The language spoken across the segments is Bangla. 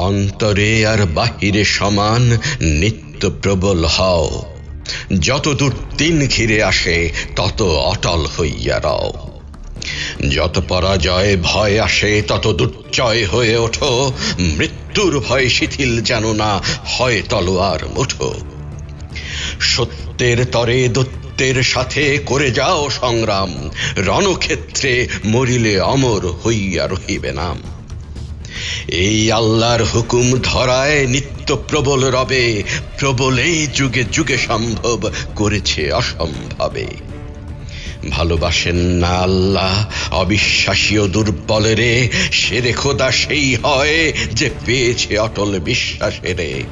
অন্তরে আর বাহিরে সমান নিত্য প্রবল হও। যত তিন ঘিরে আসে, তত অটল হইয়া রও। যত পরাজয়, ভয় আসে, তত দুর্জয় হয়ে ওঠো। মৃত্যুর ভয় শিথিল যেন না হয়, তলোয়ার মুঠো। সত্যের তরে দত্তের সাথে করে যাও সংগ্রাম। রণক্ষেত্রে মরিলে অমর হইয়া রহিবে নাম। এই আল্লাহর হুকুম ধরায় নিত্য প্রবল রবে, প্রবলেই যুগে যুগে সম্ভব করেছে অসম্ভবে। ভালোবাসেন না আল্লাহ, অবিশ্বাসী ও দুর্বলেরে সেরে খোদা সেই হয় যে পেয়েছে অটল বিশ্বাসেরে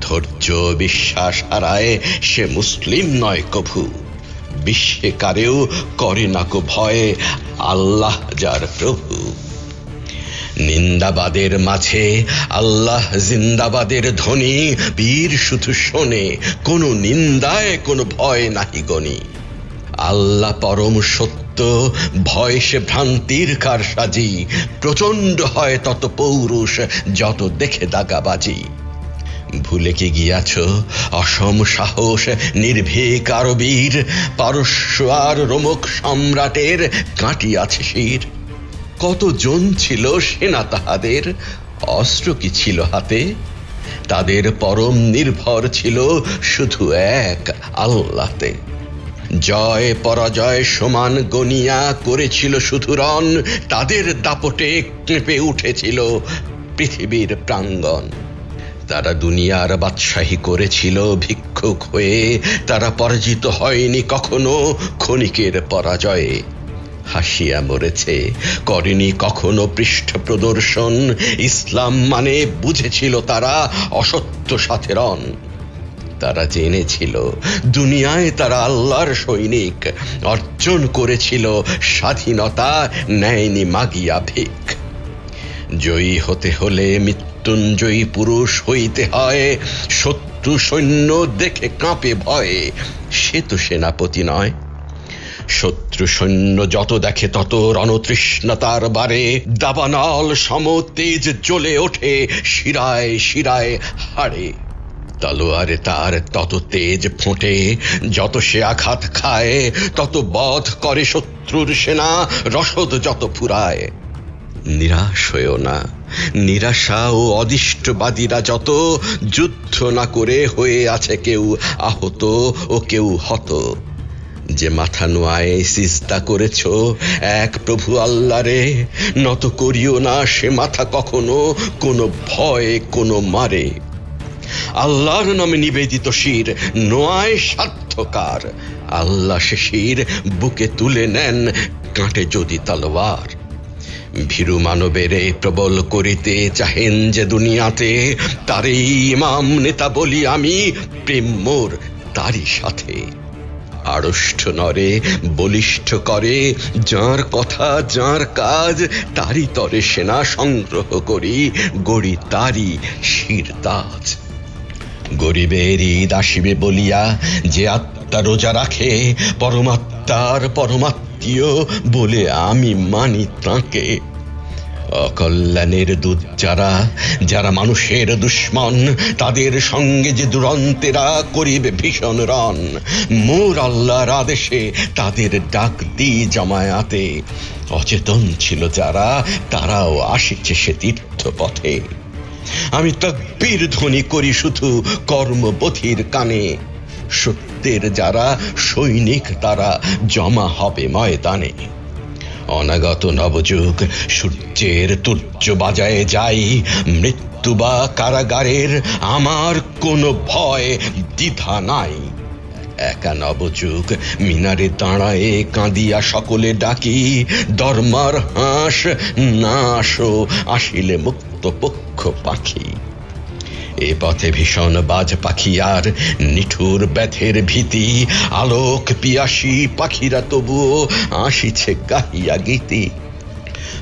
ধৈর্য বিশ্বাস হারায় সে মুসলিম নয় কভু, বিশ্বে কারেও করে না কো ভয়ে, আল্লাহ যার প্রভু। নিন্দাবাদের মাঝে আল্লাহ জিন্দাবাদের ধ্বনি, বীর শুধু শোনে, কোনো নিন্দায়, কোনো ভয় নাহি গণি আল্লাহ পরম সত্য, ভয় সে ভ্রান্তির কার সাজি প্রচণ্ড হয় তত পৌরুষ, যত দেখে দাগাবাজি। ভুলে কি গিয়াছ, অসম সাহস, নির্ভীক আর বীর পারস্য আর রোমক সম্রাটের কাটিয়াছে শির। কতজন ছিল সেনা তাহাদের? অস্ত্র কি ছিল হাতে? তাদের পরম নির্ভর ছিল শুধু এক আল্লাতে জয় পরাজয় সমান গনিয়া করেছিল শুধু রণ, তাদের দাপটে কেঁপে উঠেছিল পৃথিবীর প্রাঙ্গণ। তারা দুনিয়ার বাদশাহী করেছিল ভিক্ষুক হয়ে, তারা পরাজিত হয়নি কখনো ক্ষণিকের পরাজয়ে। হাসিয়া মরেছে। করেনি কখনো পৃষ্ঠ প্রদর্শন। ইসলাম মানে বুঝেছিল তারা অসত্য সাথে রন তারা জেনেছিল দুনিয়ায় তারা আল্লাহর সৈনিক। অর্জন করেছিল স্বাধীনতা নেয়নি মাগিয়া ভিক। জয়ী হতে হলে মৃত্যুঞ্জয়ী পুরুষ হইতে হয়। শত্রু সৈন্য দেখে কাঁপে ভয়ে। সে তো সেনাপতি নয়। শত্রু সৈন্য যত দেখে তত রণতৃষ্ণতার বারে দাবানল সম তেজ জ্বলে ওঠে, শিরায় শিরায় হাড়ে। তলোয়ারে তার তত তেজ ফোঁটে, যত সে আঘাত খায়, তত বধ করে শত্রুর সেনা, রসদ যত ফুরায়। নিরাশ হয়েও না, নিরাশা ও অদিষ্টবাদীরা যত, যুদ্ধ না করে হয়ে আছে কেউ আহত ও কেউ হত। যে মাথা নোয়ায় সিস্তা করেছ, এক প্রভু আল্লাহরে নত করিও না সে মাথা কখনো, কোনো ভয় কোনো মারে। আল্লাহর নামে নিবেদিত শির, নোয়ায় সাধ্যকার আল্লাহ সে শির বুকে তুলে নেন, কাঁটে যদি তলোয়ার। ভীরু মানবেরে প্রবল করিতে চাহেন যে দুনিয়াতে, তারই ইমাম নেতা বলি আমি, প্রেম মোর তারই সাথে। আড়ষ্ট নরে, বলিষ্ঠ করে, যার কথা, যার কাজ, তারই তরে সেনা সংগ্রহ করি, গড়ি তারই শির তাজ গরিবের ঈদ আসিবে বলিয়া যে আত্মা রোজা রাখে, পরমাত্মার পরমাত্মীয় বলে আমি মানি তাঁকে। অকল্যাণের দূত যারা যারা মানুষের দুশ্মন, তাদের সঙ্গে যে দুরন্তেরা করিবে ভীষণ রণ। মোর আল্লাহর আদেশে তাদের ডাক দি জমায়াতে। অচেতন ছিল যারা, তারাও আসিছে সে তীর্থ পথে আমি তকবীর ধ্বনি করি শুধু কর্মবধির কানে। সত্যের যারা সৈনিক, তারা জমা হবে ময়দানে। অনাগত নবযুগ, সূর্যের তুর্য বাজায় যাই, মৃত্যু বা কারাগারের আমার কোনো ভয়, দ্বিধা নাই। একা নবযুগ, মিনারে দাঁড়ায়ে কাঁদিয়া সকলে ডাকি, দরমার হাঁস না আসো আসিলে মুক্ত পক্ষ পাখি। এ পথে ভীষণ বাজ পাখি আর নিঠুর ব্যথের ভীতি। আলোক পিয়াসী পাখিরা তবুও আসিছে কাহিয়া গীতি।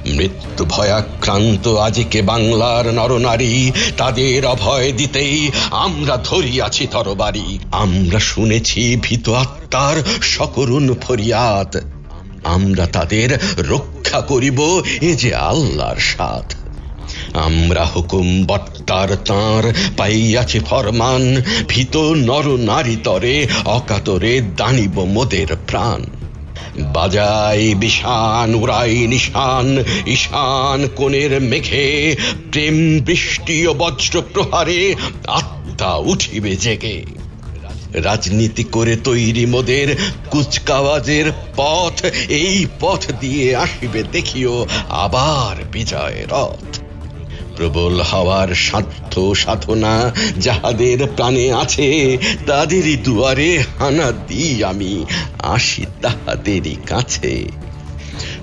মৃত্যু ভয়াক্রান্ত আজিকে বাংলার নরনারী, তাদের অভয় দিতেই আমরা ধরিয়াছি তরবারি। আমরা শুনেছি ভীত আত্মার সকরুণ ফরিয়াদ। আমরা তাদের রক্ষা করিব, এ যে আল্লাহর সাথ। আমরা হুকুম বট্টার তাঁর, পাইয়াছি ফরমান, ভীত নর নারী তরে, অকাতরে দানিব মোদের প্রাণ। বাজাই বিশান উড়াই নিশান, ঈশান কোণের মেঘে, প্রেম বৃষ্টি ও বজ্র প্রহারে আত্মা উঠিবে জেগে। রাজনীতি করে তৈরি মোদের কুচকাওয়াজের পথ, এই পথ দিয়ে আসিবে দেখিও আবার বিজয় রথ। প্রবল হওয়ার সাধ্য সাধনা যাহাদের প্রাণে আছে, তাদেরই দুয়ারে হানা দিই আমি, আসি তাহাদেরই কাছে।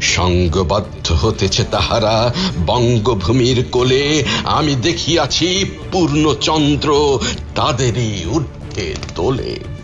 সঙ্গবদ্ধ হতেছে তাহারা বঙ্গভূমির কোলে, আমি দেখিয়াছি পূর্ণচন্দ্র তাদেরই ঊর্ধ্বে তোলে।